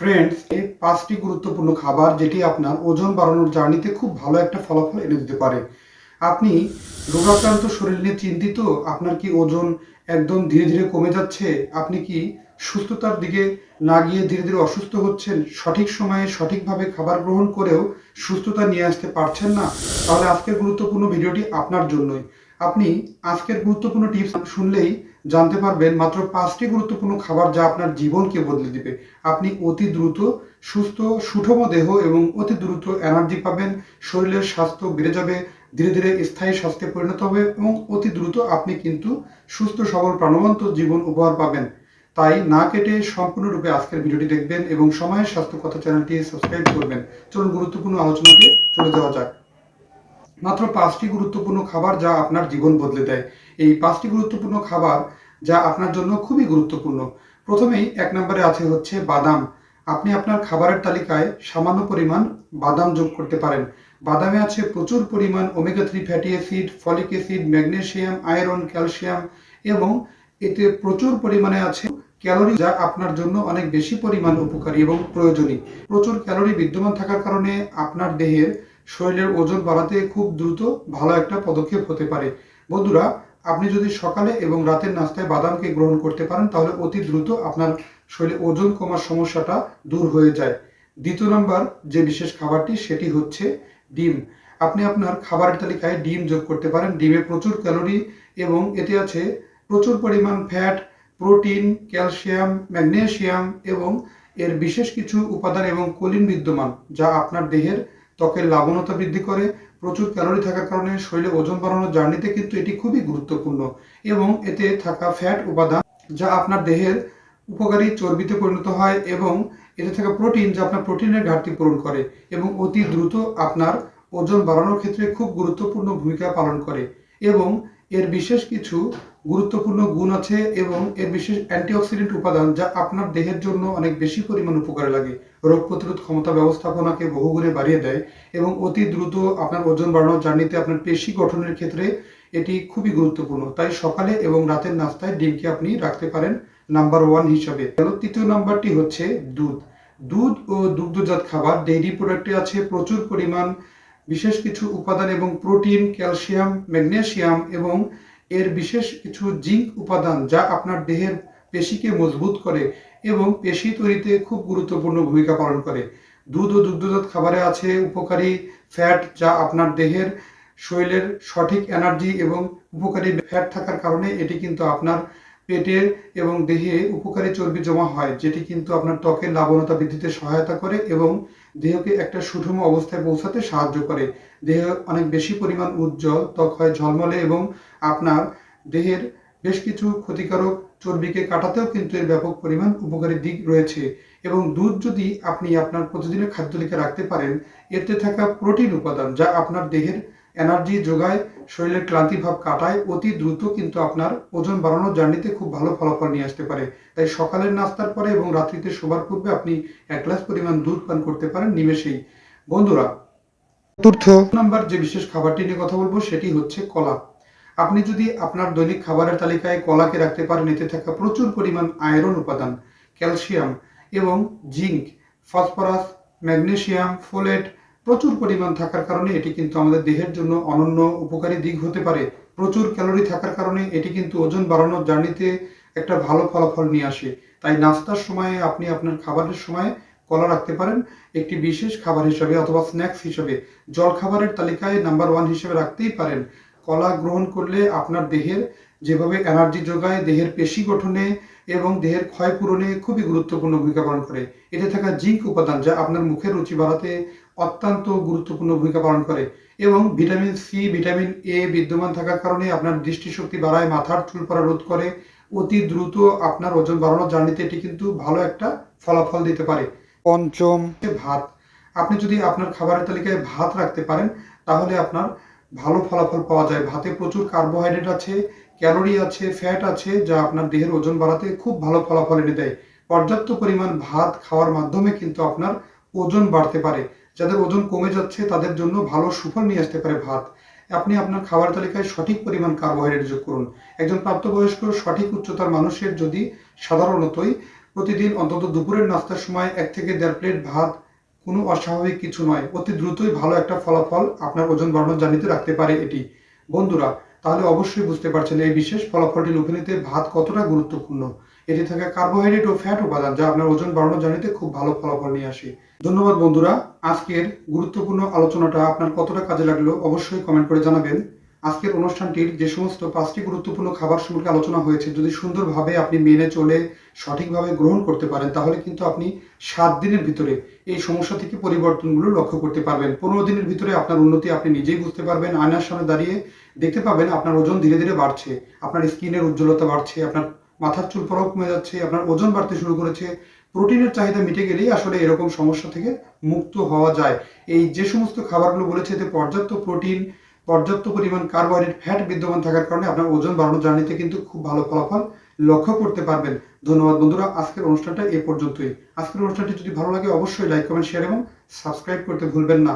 Friends এই পাঁচটি গুরুত্বপূর্ণ খাবার যেটি আপনার ওজন বাড়ানোর জার্নিতে খুব ভালো একটা ফলাফল এনে দিতে পারে। আপনি রোগাক্রান্ত শরীর নিয়ে চিন্তিত, আপনার কি ওজন একদম ধীরে ধীরে কমে যাচ্ছে, আপনি কি সুস্থতার দিকে না গিয়ে ধীরে ধীরে অসুস্থ হচ্ছেন, সঠিক সময়ে সঠিকভাবে খাবার গ্রহণ করেও সুস্থতা নিয়ে আসতে পারছেন না? তাহলে আজকের গুরুত্বপূর্ণ ভিডিওটি আপনার জন্যই। আপনি আজকের গুরুত্বপূর্ণ টিপস শুনলেই জানতে পারবেন মাত্র পাঁচটি গুরুত্বপূর্ণ খাবার যা আপনার জীবনকে বদলে দিবে। আপনি অতি দ্রুত, সুস্থ, সুঠম দেহ এবং অতি দ্রুত এনার্জি পাবেন, শরীরের স্বাস্থ্য বেড়ে যাবে, ধীরে ধীরে স্থায়ী স্বাস্থ্যে পরিণত হবে এবং অতি দ্রুত আপনি কিন্তু সুস্থ, সবল, প্রাণবন্ত জীবন উপহার পাবেন। তাই না কেটে সম্পূর্ণরূপে আজকের ভিডিওটি দেখবেন এবং সময়ের স্বাস্থ্য কথা চ্যানেলটি সাবস্ক্রাইব করবেন। চলুন গুরুত্বপূর্ণ আলোচনাতে চলে যাওয়া যাক। মাত্র পাঁচটি গুরুত্বপূর্ণ খাবার যা আপনার জীবন বদলে দেয়। এই পাঁচটি গুরুত্বপূর্ণ খাবার যা আপনার জন্য খুবই গুরুত্বপূর্ণ। প্রথমেই এক নম্বরে আছে হচ্ছে বাদাম। আপনি আপনার খাবারের তালিকায় সামান্য পরিমাণ বাদাম যোগ করতে পারেন। বাদামে আছে প্রচুর পরিমাণ omega three fatty acid folic acid magnesium iron calcium এবং এতে প্রচুর পরিমাণে আছে ক্যালোরি যা আপনার জন্য অনেক বেশি পরিমাণ উপকারী এবং প্রয়োজনীয়। প্রচুর ক্যালোরি বিদ্যমান থাকার কারণে আপনার দেহের শরীরের ওজন বাড়াতে খুব দ্রুত ভালো একটা পদক্ষেপ হতে পারে। বন্ধুরা, আপনি যদি সকালে এবং রাতের নাস্তায় বাদামকে গ্রহণ করতে পারেন, তাহলে অতি দ্রুত আপনার শরীরে ওজন কমার সমস্যাটা দূর হয়ে যায়। দ্বিতীয় নম্বর যে বিশেষ খাবারটি, সেটি হচ্ছে ডিম। আপনি আপনার খাবারের তালিকায় ডিম যোগ করতে পারেন। ডিমে প্রচুর ক্যালোরি এবং এতে আছে প্রচুর পরিমাণ ফ্যাট, প্রোটিন, ক্যালসিয়াম, ম্যাগনেসিয়াম এবং এর বিশেষ কিছু উপাদান এবং কোলিন বিদ্যমান, যা আপনার দেহের ত্বকের লাবণতা বৃদ্ধি করে, প্রচুর ক্যালোরি থাকার কারণে শরীরে ওজন বাড়ানোর জার্নিতে কিন্তু এটি খুবই গুরুত্বপূর্ণ এবং এতে থাকা ফ্যাট উপাদান যা আপনার দেহের উপকারী চর্বিতে পরিণত হয় এবং এতে থাকা প্রোটিন যা আপনার প্রোটিনের ঘাটতি পূরণ করে এবং অতি দ্রুত আপনার ওজন বাড়ানোর ক্ষেত্রে খুব গুরুত্বপূর্ণ ভূমিকা পালন করে এবং এর বিশেষ কিছু গুরুত্বপূর্ণ গুণ আছে এবং এর বিশেষ অ্যান্টিঅক্সিডেন্ট উপাদান যা আপনার দেহের জন্য অনেক বেশি পরিমাণ উপকারে লাগে। রোগ প্রতিরোধ ক্ষমতা ব্যবস্থাপনাকে বহুগুণে বাড়িয়ে দেয় এবং অতি দ্রুত আপনার ওজন বাড়ানোর জার্নিতে আপনার পেশি গঠনের ক্ষেত্রে এটি খুবই গুরুত্বপূর্ণ। তাই সকালে এবং রাতের নাস্তায় ডিমকে আপনি রাখতে পারেন নাম্বার ওয়ান হিসাবে। তৃতীয় নাম্বারটি হচ্ছে দুধ। দুধ ও দুগ্ধজাত খাবার ডেইরি প্রোডাক্টে আছে প্রচুর পরিমাণ বিশেষ কিছু উপাদান এবং প্রোটিন, ক্যালসিয়াম, ম্যাগনেসিয়াম এবং এর বিশেষ কিছু জিঙ্ক উপাদান যা আপনার দেহের পেশিকে মজবুত করে এবং পেশি তৈরিতে খুব গুরুত্বপূর্ণ ভূমিকা পালন করে। দুধ ও দুগ্ধজাত খাবারে আছে উপকারী ফ্যাট যা আপনার দেহের শরীরের সঠিক এনার্জি এবং উপকারী ফ্যাট থাকার কারণে এটি কিন্তু আপনার পেটে এবং দেহে উপকারী চর্বি জমা হয়, যেটি কিন্তু আপনার ত্বকের লাবণতা বৃদ্ধিতে সহায়তা করে এবং দেহকে একটা সুষম অবস্থায় পৌঁছাতে সাহায্য করে। দেহ অনেক বেশি পরিমাণ উজ্জ্বল, ত্বক হয় ঝলমলে এবং আপনার দেহের বেশ কিছু ক্ষতিকারক চর্বিকে কাটাতেও কিন্তু এর ব্যাপক পরিমাণ উপকারী দিক রয়েছে। এবং দুধ যদি আপনি আপনার প্রতিদিনের খাদ্য খাদ্যলিকে রাখতে পারেন, এতে থাকা প্রোটিন উপাদান যা আপনার দেহের এনার্জি যোগায় শরীরের ক্লান্তি ভাব কাটায় অতি দ্রুত কিন্তু আপনার ওজন বাড়ানোর জার্নিতে খুব ভালো ফলাফল নিয়ে আসতে পারে। তাই সকালের নাস্তার পরে এবং রাত্রিতে শোবার পূর্বে আপনি এক গ্লাস পরিমাণ দুধ পান করতে পারেন নিমেষেই। বন্ধুরা, চতুর্থ নাম্বার যে বিশেষ খাবারটি নিয়ে কথা বলব সেটি হচ্ছে কলা। আপনি যদি আপনার দৈনিক খাবারের তালিকায় কলাকে রাখতে পারেন, এতে থাকা প্রচুর পরিমাণ আয়রন উপাদান, ক্যালসিয়াম এবং জিঙ্ক, ফসফরাস ম্যাগনেশিয়াম ফোলেট প্রচুর পরিমাণ থাকার কারণে এটি কিন্তু আমাদের দেহের জন্য অনন্য উপকারী দিক হতে পারে। প্রচুর ক্যালোরি থাকার কারণে এটি কিন্তু ওজন বাড়ানোর জার্নিতে একটা ভালো ফলাফল নিয়ে আসে। তাই নাস্তার সময়ে আপনি আপনার খাবারের সময় কলা রাখতে পারেন। একটি বিশেষ খাবার হিসাবে অথবা স্ন্যাক্স হিসাবে জল খাবারের তালিকায় নাম্বার ওয়ান হিসেবে রাখতেই পারেন। কলা গ্রহণ করলে আপনার দেহের যেভাবে এনার্জি যোগায়, দেহের পেশি গঠনে এবং দেহের ক্ষয় পূরণে খুবই গুরুত্বপূর্ণ ভূমিকা পালন করে। এতে থাকা জিঙ্ক উপাদান যা আপনার মুখের রুচি বাড়াতে অত্যন্ত গুরুত্বপূর্ণ ভূমিকা পালন করে এবং ভিটামিন সি, ভিটামিন এ বিদ্যমান থাকার কারণে আপনার দৃষ্টিশক্তি বাড়ায়, মাথার চুল পড়া রোধ করে, অতি দ্রুত আপনার ওজন বাড়ানোর জার্নিতে এটি কিন্তু ভালো একটা ফলাফল দিতে পারে। পঞ্চম, ভাত। আপনি যদি আপনার খাবারের তালিকায় ভাত রাখতে পারেন, তাহলে আপনার ভালো ফলাফল পাওয়া যায়। ভাতে প্রচুর কার্বোহাইড্রেট আছে, ক্যালোরি আছে, ফ্যাট আছে, যা আপনার দেহের ওজন বাড়াতে খুব ভালো ফলাফল এনে দেয়। পর্যাপ্ত পরিমাণ ভাত খাওয়ার মাধ্যমে কিন্তু আপনার ওজন বাড়তে পারে। যাদের ওজন কমে যাচ্ছে, তাদের জন্য ভালো সুফল নিয়ে আসতে পারে ভাত। আপনি আপনার খাবার তালিকায় সঠিক পরিমাণ কার্বোহাইড্রেট যোগ করুন। একজন প্রাপ্তবয়স্ক সঠিক উচ্চতার মানুষের যদি সাধারণতই প্রতিদিন অন্তত দুপুরের নাস্তার সময় এক থেকে দেড় প্লেট ভাত, কোনো অস্বাভাবিক কিছু নয়। অতি দ্রুতই ভালো একটা ফলাফল আপনার ওজন বাড়ানোর জানিতে রাখতে পারে এটি। বন্ধুরা, তাহলে অবশ্যই বুঝতে পারছেন এই বিশেষ ফলাফলটি লুফে নিতে ভাত কতটা গুরুত্বপূর্ণ। এটি থাকে কার্বোহাইড্রেট ও ফ্যাট উপাদান, যা আপনার ওজন বাড়ানোর জার্নিতে খুব ভালো ফলাফল নিয়ে আসে। ধন্যবাদ বন্ধুরা, আজকের গুরুত্বপূর্ণ আলোচনাটা আপনার কতটা কাজে লাগল অবশ্যই কমেন্ট করে জানাবেন। আজকের অনুষ্ঠানটির যে সমস্ত পাঁচটি গুরুত্বপূর্ণ খাবার সম্পর্কে আলোচনা হয়েছে, যদি সুন্দরভাবে আপনি মেনে চলে সঠিকভাবে গ্রহণ করতে পারেন, তাহলে কিন্তু আপনি সাত দিনের ভিতরে এই সমস্যা থেকে পরিবর্তনগুলো লক্ষ্য করতে পারবেন। পনেরো দিনের ভিতরে আপনার উন্নতি আপনি নিজেই বুঝতে পারবেন, আয়নার সামনে দাঁড়িয়ে দেখতে পাবেন আপনার ওজন ধীরে ধীরে বাড়ছে, আপনার স্কিনের উজ্জ্বলতা বাড়ছে, আপনার মাথার চুল পরাও কমে যাচ্ছে, আপনার ওজন বাড়তে শুরু করেছে। প্রোটিনের চাহিদা মিটে গেলেই আসলে এরকম সমস্যা থেকে মুক্ত হওয়া যায়। এই যে সমস্ত খাবারগুলো বলেছে, এতে পর্যাপ্ত প্রোটিন, পর্যাপ্ত পরিমাণ কার্বোহাইড্রেট, ফ্যাট বিদ্যমান থাকার কারণে আপনার ওজন বাড়ানোর জার্নিতে কিন্তু খুব ভালো ফলাফল লক্ষ্য করতে পারবেন। ধন্যবাদ বন্ধুরা, আজকের অনুষ্ঠানটা এ পর্যন্তই। আজকের অনুষ্ঠানটি যদি ভালো লাগে, অবশ্যই লাইক কমেন্ট শেয়ার এবং সাবস্ক্রাইব করতে ভুলবেন না।